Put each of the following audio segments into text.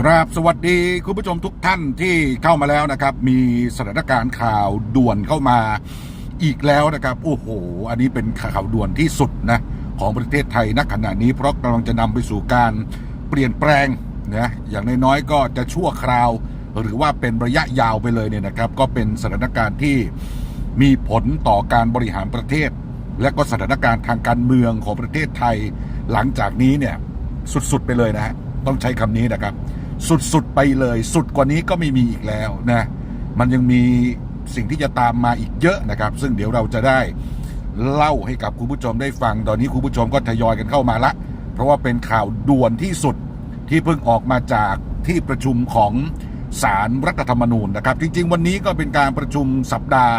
ครับสวัสดีคุณผู้ชมทุกท่านที่เข้ามาแล้วนะครับ มีสถานการณ์ข่าวด่วนเข้ามาอีกแล้วนะครับ โอ้โห อันนี้เป็นข่าวด่วนที่สุดนะของประเทศไทยณขณะนี้ เพราะกำลังจะนำไปสู่การเปลี่ยนแปลงนะอย่างน้อยๆก็จะชั่วคราว หรือว่าเป็นระยะยาวไปเลยเนี่ยนะครับ ก็เป็นสถานการณ์ที่มีผลต่อการบริหารประเทศ และก็สถานการณ์ทางการเมืองของประเทศไทย หลังจากนี้เนี่ยสุดๆไปเลยนะฮะต้องใช้คำนี้นะครับ สุดๆไปเลย สุดกว่านี้ก็ไม่มีอีกแล้วนะมันยังมีสิ่งที่จะตามมาอีกเยอะนะครับ ซึ่งเดี๋ยวเราจะได้เล่าให้กับคุณผู้ชมได้ฟัง ตอนนี้คุณผู้ชมก็ทยอยกันเข้ามาละ เพราะว่าเป็นข่าวด่วนที่สุดที่เพิ่งออกมาจากที่ประชุมของสารรัฐธรรมนูญนะครับ จริง ๆ วันนี้ก็เป็นการประชุมสัปดาห์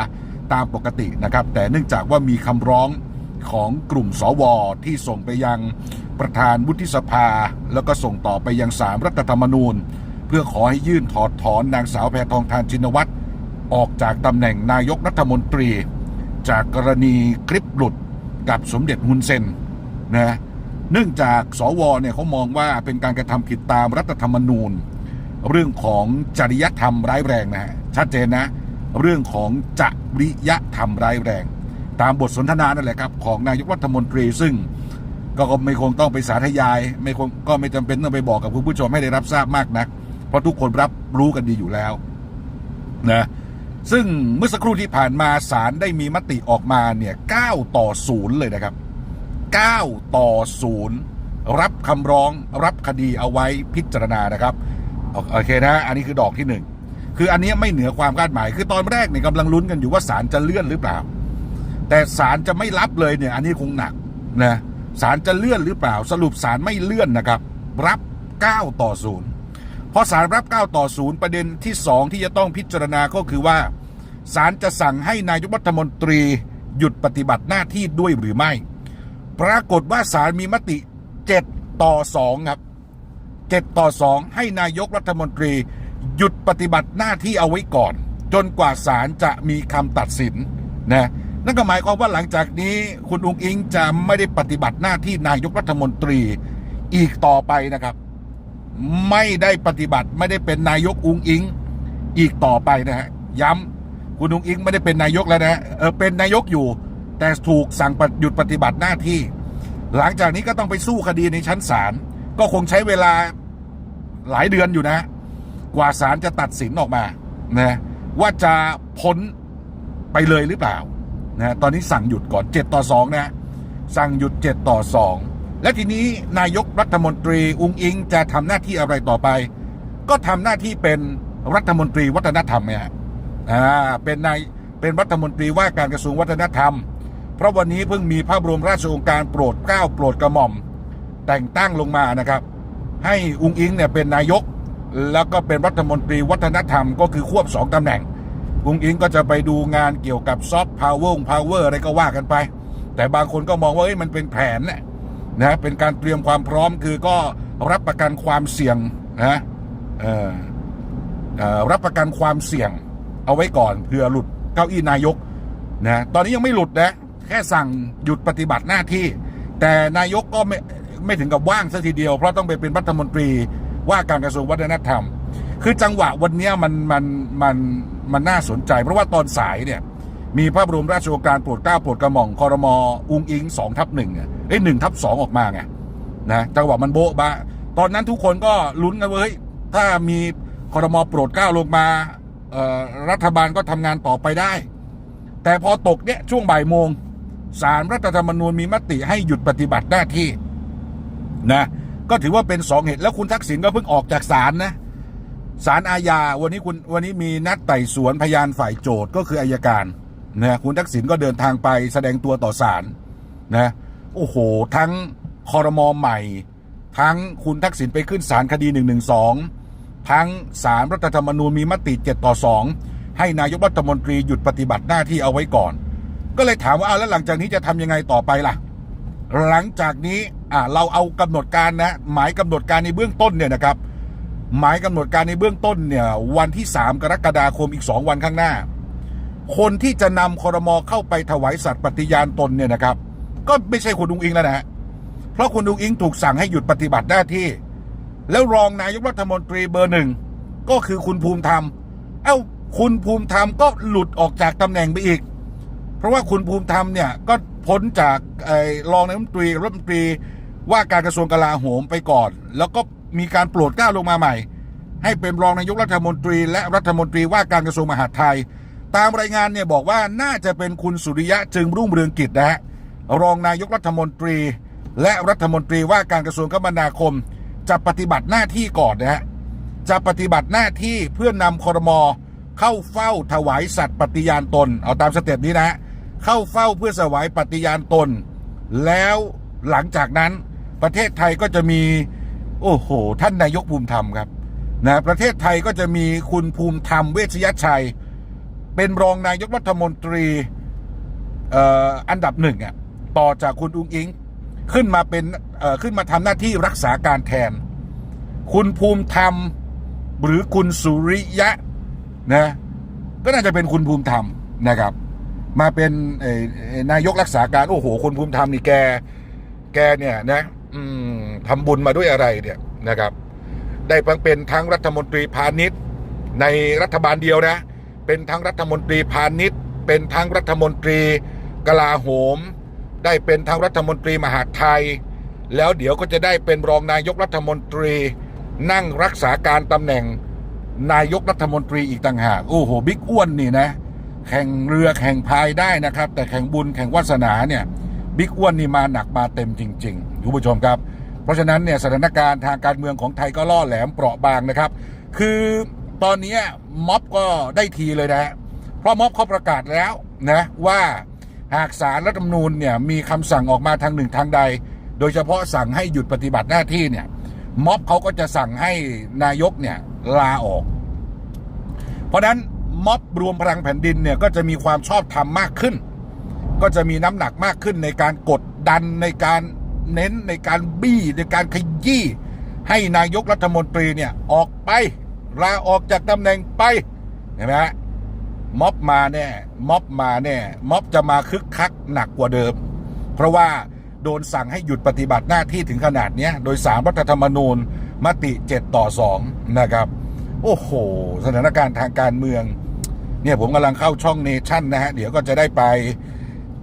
ตามปกตินะครับ แต่เนื่องจากว่ามีคำร้องของกลุ่มสวที่ส่งไปยัง ประธานวุฒิสภา แล้วก็ส่งต่อไปยังสารรัฐธรรมนูญ เพื่อขอให้ยื่นถอดถอนนางสาวแพทองทานชินวัตรออกจากตำแหน่งนายกรัฐมนตรี จากกรณีคลิปหลุดกับสมเด็จฮุนเซนนะเนื่องจากสวเนี่ยเขามองว่าเป็นการกระทำผิดตามรัฐธรรมนูญ เรื่องของจริยธรรมร้ายแรงนะฮะชัดเจนนะ เรื่องของจริยธรรมร้ายแรง ตามบทสนทนานั่นแหละครับของนายกรัฐมนตรีซึ่ง ก็ไม่คงต้องไปสาธยาย ไม่คงก็ไม่จำเป็นต้องไปบอกกับคุณผู้ชมให้ได้รับทราบมากนัก เพราะทุกคนรับรู้กันดีอยู่แล้วนะซึ่งเมื่อสักครู่ที่ผ่านมาศาลได้มีมติออกมาเนี่ย9ต่อ0เลยนะครับ 9 ต่อ0รับคำร้องรับคดีเอาไว้พิจารณานะครับโอเคนะ อันนี้คือดอกที่หนึ่งคืออันนี้ไม่เหนือความคาดหมาย คือตอนแรกเนี่ยกำลังลุ้นกันอยู่ว่าศาลจะเลื่อนหรือเปล่า แต่ศาลจะไม่รับเลยเนี่ย อันนี้คงหนักนะ ศาลจะเลื่อนหรือเปล่า สรุปศาลไม่เลื่อนนะครับ รับ 9 ต่อ0เพราะศาลรับ 9 ต่อ0ประเด็นที่ 2 ที่จะต้องพิจารณาก็คือว่าศาลจะสั่งให้นายกรัฐมนตรีหยุดปฏิบัติหน้าที่ด้วยหรือไม่ ปรากฏว่าศาลมีมติ 7 ต่อ 2 ครับ 7 ต่อ 2 ให้นายกรัฐมนตรี หยุดปฏิบัติหน้าที่เอาไว้ก่อน จนกว่าศาลจะมีคำตัดสินนะ นั่นก็หมายความว่าหลังจากนี้คุณอุงอิงจะไม่ได้ปฏิบัติหน้าที่นายกรัฐมนตรีอีกต่อไปนะครับ ไม่ได้ปฏิบัติไม่ได้เป็นนายกอุงอิงอีกต่อไปนะฮะย้ำคุณอุงอิงไม่ได้เป็นนายกแล้วนะฮะเออเป็นนายกอยู่ แต่ถูกสั่งหยุดปฏิบัติหน้าที่ หลังจากนี้ก็ต้องไปสู้คดีในชั้นศาลก็คงใช้เวลาหลายเดือนอยู่นะ กว่าศาลจะตัดสินออกมานะว่าจะพ้นไปเลยหรือเปล่า นะตอนนี้สั่งหยุดก่อน 7 ต่อ 2 นะสั่งหยุด 7 ต่อ 2 และทีนี้นายกรัฐมนตรีอุงอิงจะทำหน้าที่อะไรต่อไป ก็ทำหน้าที่เป็นรัฐมนตรีวัฒนธรรมเนี่ยอ่าเป็นนายเป็นรัฐมนตรีว่าการกระทรวงวัฒนธรรม เพราะวันนี้เพิ่งมีพระบรมราชโองการโปรดเกล้าโปรดกระหม่อม แต่งตั้งลงมานะครับ ให้อุงอิงเนี่ยเป็นนายก แล้วก็เป็นรัฐมนตรีวัฒนธรรมก็คือควบสองตำแหน่ง อุงอิงก็จะไปดูงานเกี่ยวกับซอฟต์พาวเวอร์พาวเวอร์อะไรก็ว่ากันไป แต่บางคนก็มองว่ามันเป็นแผนนะนะเป็นการเตรียมความพร้อมคือก็รับประกันความเสี่ยงนะรับประกันความเสี่ยงเอาไว้ก่อนเผื่อหลุดเก้าอี้นายกนะตอนนี้ยังไม่หลุดนะแค่สั่งหยุดปฏิบัติหน้าที่ แต่นายกก็ไม่ไม่ถึงกับว่างซะทีเดียว เพราะต้องไปเป็นรัฐมนตรีว่าการกระทรวงวัฒนธรรม คือจังหวะวันนี้มันมันมันมันน่าสนใจ เพราะว่าตอนสายเนี่ย มีพระบรมราชโองการโปรดเกล้าโปรดกระหม่อมคอรมออุงอิงสองทับหนึ่งเอ้ยหนึ่งทับสองออกมาไงนะจังหวะมันโบ๊ะบะตอนนั้นทุกคนก็ลุ้นกันเฮ้ยถ้ามีคอรมอโปรดเกล้าลงมารัฐบาลก็ทำงานต่อไปได้ แต่พอตกเนี่ยช่วงบ่ายโมงสารรัฐธรรมนูญมีมติให้หยุดปฏิบัติหน้าที่นะก็ถือว่าเป็นสองเหตุแล้วคุณทักษิณก็เพิ่งออกจากศาลนะ ศาลอาญาวันนี้คุณวันนี้มีนัดไต่สวนพยานฝ่ายโจทย์ก็คืออายการนะคุณทักษิณก็เดินทางไปแสดงตัวต่อศาลนะโอ้โห ทั้งคอรมอใหม่ ทั้งคุณทักษิณไปขึ้นศาลคดี1นึทั้งศาลรัฐธรรมนูญมีมติ7ต่อ 2 ให้นายกรัฐมนตรีหยุดปฏิบัติหน้าที่เอาไว้ก่อน ก็เลยถามว่าเอาแล้วหลังจากนี้จะทำยังไงต่อไปล่ะ หลังจากนี้อ่าเราเอากำหนดการนะหมายกำหนดการในเบื้องต้นเนี่ยนะครับ หมายกำหนดการในเบื้องต้นเนี่ยวันที่ 3 กรกฎาคมอีก 2 วันข้างหน้า คนที่จะนำคอรมอเข้าไปถวายสัตย์ปฏิญาณตนเนี่ยนะครับ ก็ไม่ใช่คุณอุงอิงแล้วนะฮะเพราะคุณอุงอิงถูกสั่งให้หยุดปฏิบัติหน้าที่ แล้วรองนายกรัฐมนตรีเบอร์หนึ่งก็คือคุณภูมิธรรม เอ้าคุณภูมิธรรมก็หลุดออกจากตำแหน่งไปอีก เพราะว่าคุณภูมิธรรมเนี่ยก็พ้นจากไอ้รองนายกรัฐมนตรีรัฐมนตรีว่าการกระทรวงกลาโหมไปก่อน แล้วก็ มีการโปรดเกล้าลงมาใหม่ ให้เป็นรองนายกรัฐมนตรี และรัฐมนตรีว่าการกระทรวงมหาดไทย ตามรายงานเนี่ยบอกว่าน่าจะเป็นคุณสุริยะจึงรุ่งเรืองกิจนะฮะรองนายกรัฐมนตรี และรัฐมนตรีว่าการกระทรวงคมนาคม จะปฏิบัติหน้าที่ก่อนนะฮะจะปฏิบัติหน้าที่เพื่อนำคอรมอเข้าเฝ้าถวายสัตย์ปฏิญาณตน เอาตามสเต็ปนี้นะฮะเข้าเฝ้าเพื่อถวายปฏิญาณตน แล้วหลังจากนั้นประเทศไทยก็จะมี โอ้โห ท่านนายกภูมิธรรมครับนะประเทศไทยก็จะมีคุณภูมิธรรมเวชยชัย เป็นรองนายกรัฐมนตรีอันดับหนึ่งอะต่อจากคุณอุ้งอิงขึ้นมาเป็นขึ้นมาทำหน้าที่รักษาการแทน คุณภูมิธรรมหรือคุณสุริยะนะก็น่าจะเป็นคุณภูมิธรรมนะครับ มาเป็นนายกรักษาการ โอ้โหคุณภูมิธรรมนี่แก แกเนี่ยนะ ทำบุญมาด้วยอะไรเนี่ยนะครับ ได้เป็นทั้งรัฐมนตรีพาณิชย์ ในรัฐบาลเดียวนะ เป็นทั้งรัฐมนตรีพาณิชย์ เป็นทั้งรัฐมนตรีกลาโหม ได้เป็นทั้งรัฐมนตรีมหาไทย แล้วเดี๋ยวก็จะได้เป็นรองนายกรัฐมนตรี นั่งรักษาการตำแหน่งนายกรัฐมนตรีอีกต่างหากโอ้โหบิ๊กอ้วนนี่นะ แข่งเรือแข่งพายได้นะครับ แต่แข่งบุญแข่งวาสนาเนี่ย บิ๊กอ้วนนี่มาหนักมาเต็มจริงๆคุณผู้ชมครับ เพราะฉะนั้นเนี่ยสถานการณ์ทางการเมืองของไทยก็ล่อแหลมเปราะบางนะครับ คือตอนนี้ม็อบก็ได้ทีเลยนะฮะเพราะม็อบเขาประกาศแล้วนะว่าหากสารรัฐธรรมนูญเนี่ยมีคำสั่งออกมาทางหนึ่งทางใด โดยเฉพาะสั่งให้หยุดปฏิบัติหน้าที่เนี่ยม็อบเขาก็จะสั่งให้นายกเนี่ยลาออก เพราะฉะนั้นม็อบรวมพลังแผ่นดินเนี่ยก็จะมีความชอบธรรมมากขึ้น ก็จะมีน้ำหนักมากขึ้นในการกดดันในการเน้นในการบี้ในการขยี้ให้นายกรัฐมนตรีเนี่ยออกไปลาออกจากตำแหน่งไปเห็นไหมฮะม็อบมาแน่ม็อบมาแน่ม็อบจะมาคึกคักหนักกว่าเดิม เพราะว่าโดนสั่งให้หยุดปฏิบัติหน้าที่ถึงขนาดเนี้ย โดยสารรัฐธรรมนูญมติ 7 ต่อ 2 นะครับ โอ้โห สถานการณ์ทางการเมือง เนี่ยผมกำลังเข้าช่องเนชั่นนะฮะ เดี๋ยวก็จะได้ไป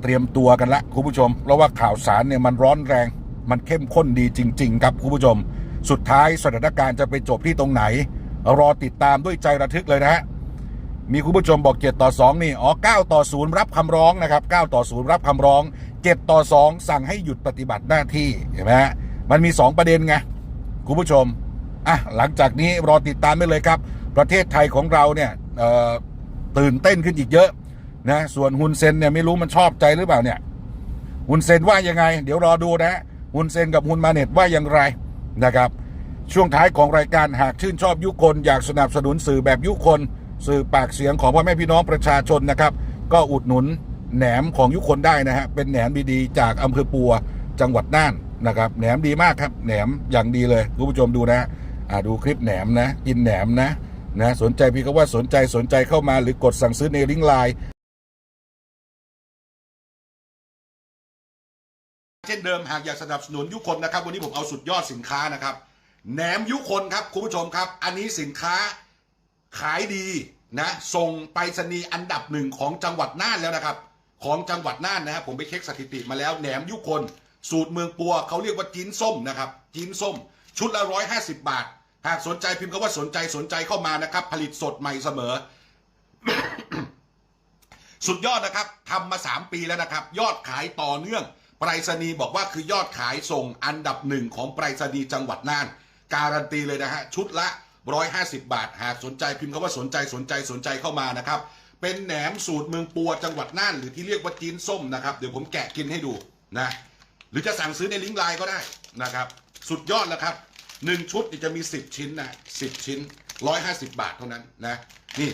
เตรียมตัวกันละคุณผู้ชม เพราะว่าข่าวสารเนี่ยมันร้อนแรง มันเข้มข้นดีจริง ๆ ครับคุณผู้ชม สุดท้ายสถานการณ์จะไปจบที่ตรงไหน รอติดตามด้วยใจระทึกเลยนะฮะมีคุณผู้ชมบอก 7 ต่อ 2 นี่อ๋อ9ต่อ 0 รับคำร้องนะครับ9ต่อ 0 รับคำร้อง 7 ต่อ 2 สั่งให้หยุดปฏิบัติหน้าที่เห็นไหมฮะมันมี 2 ประเด็นไงคุณผู้ชมอะหลังจากนี้รอติดตามได้เลยครับ ประเทศไทยของเราเนี่ยตื่นเต้นขึ้นอีกเยอะ นะส่วนฮุนเซนเนี่ยไม่รู้มันชอบใจหรือเปล่าเนี่ยฮุนเซนว่ายังไง เดี๋ยวรอดูนะฮะฮุนเซนกับฮุนมาเน็ตว่าอย่างไรนะครับ ช่วงท้ายของรายการหากชื่นชอบยุคนอยากสนับสนุนสื่อแบบยุคน สื่อปากเสียงของพ่อแม่พี่น้องประชาชนนะครับ ก็อุดหนุนแหนมของยุคนได้นะฮะเป็นแหนมดีๆจากอำเภอปัวจังหวัดน่านนะครับแหนมดีมากครับแหนมอย่างดีเลยคุณผู้ชมดูนะอ่าดูคลิปแหนมนะกินแหนมนะนะสนใจพี่ก็ว่าสนใจสนใจเข้ามาหรือกดสั่งซื้อในลิงก์ไลน์ ช่นเดิมหากอยากสนับสนุนยุคนนะครับ วันนี้ผมเอาสุดยอดสินค้านะครับแหนมยุคนครับคุณผู้ชมครับ อันนี้สินค้าขายดีนะส่งไปรษณีย์อันดับหนึ่งของจังหวัดน่านแล้วนะครับ ของจังหวัดน่านนะครับผมไปเช็คสถิติมาแล้วแหนมยุคนสูตรเมืองปัวเขาเรียกว่าจีนส้มนะครับจีนส้ม ชุดละร้อยห้าสิบบาท หากสนใจพิมพ์คำว่าสนใจสนใจเข้ามานะครับ ผลิตสดใหม่เสมอ สุดยอดนะครับทำมา3ปีแล้วนะครับ ยอดขายต่อเนื่อง ไปรษณีย์บอกว่าคือยอดขายส่งอันดับหนึ่งของไปรษณีย์จังหวัดน่าน การันตีเลยนะฮะ ชุดละ 150 บาท หากสนใจพิมพ์คำว่าสนใจสนใจสนใจเข้ามานะครับ เป็นแหนมสูตรเมืองปัวจังหวัดน่าน หรือที่เรียกว่าจีนส้มนะครับ เดี๋ยวผมแกะกินให้ดูนะ หรือจะสั่งซื้อในลิงก์ไลน์ก็ได้นะครับ สุดยอดแล้วครับหนึ่งชุดจะมี 10 ชิ้นนะ10 ชิ้น 150 บาทเท่านั้นนะ นี่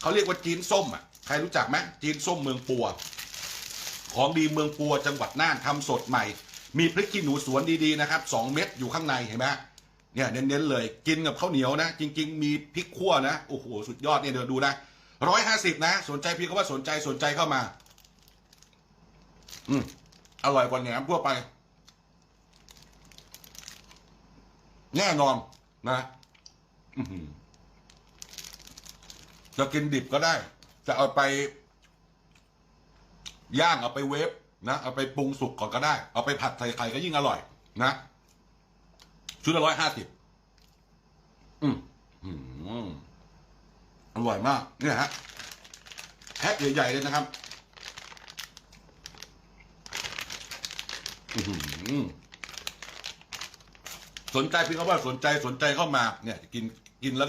เขาเรียกว่าจีนส้มอะ ใครรู้จักไหมจีนส้มเมืองปัว ของดีเมืองปัวจังหวัดน่านทำสดใหม่ มีพริกขี้หนูสวนดีๆนะครับ2เม็ดอยู่ข้างในเห็นไหมเนี่ยเน้นๆเลยกินกับข้าวเหนียวนะ จริง ๆ มีพริกขั่วนะโอ้โหสุดยอดเนี่ยเดี๋ยวดูนะร้อยห้าสิบนะ สนใจพี่ก็ว่าสนใจสนใจเข้ามา อืมอร่อยกว่าแหนมทั่วไป แน่นอนนะอืจะกินดิบก็ได้ จะเอาไป ย่างเอาไปเวฟนะเอาไปปรุงสุกก่อนก็ได้ เอาไปผัดใส่ไข่ก็ยิ่งอร่อย นะชุดละร้อยห้าสิบอืมอืมอร่อยมากเนี่ยฮะแพ็คใหญ่ๆเลยนะครับอื้อหือสนใจเพียงแค่ว่าสนใจสนใจเข้ามา เนี่ย กินกินแล้ว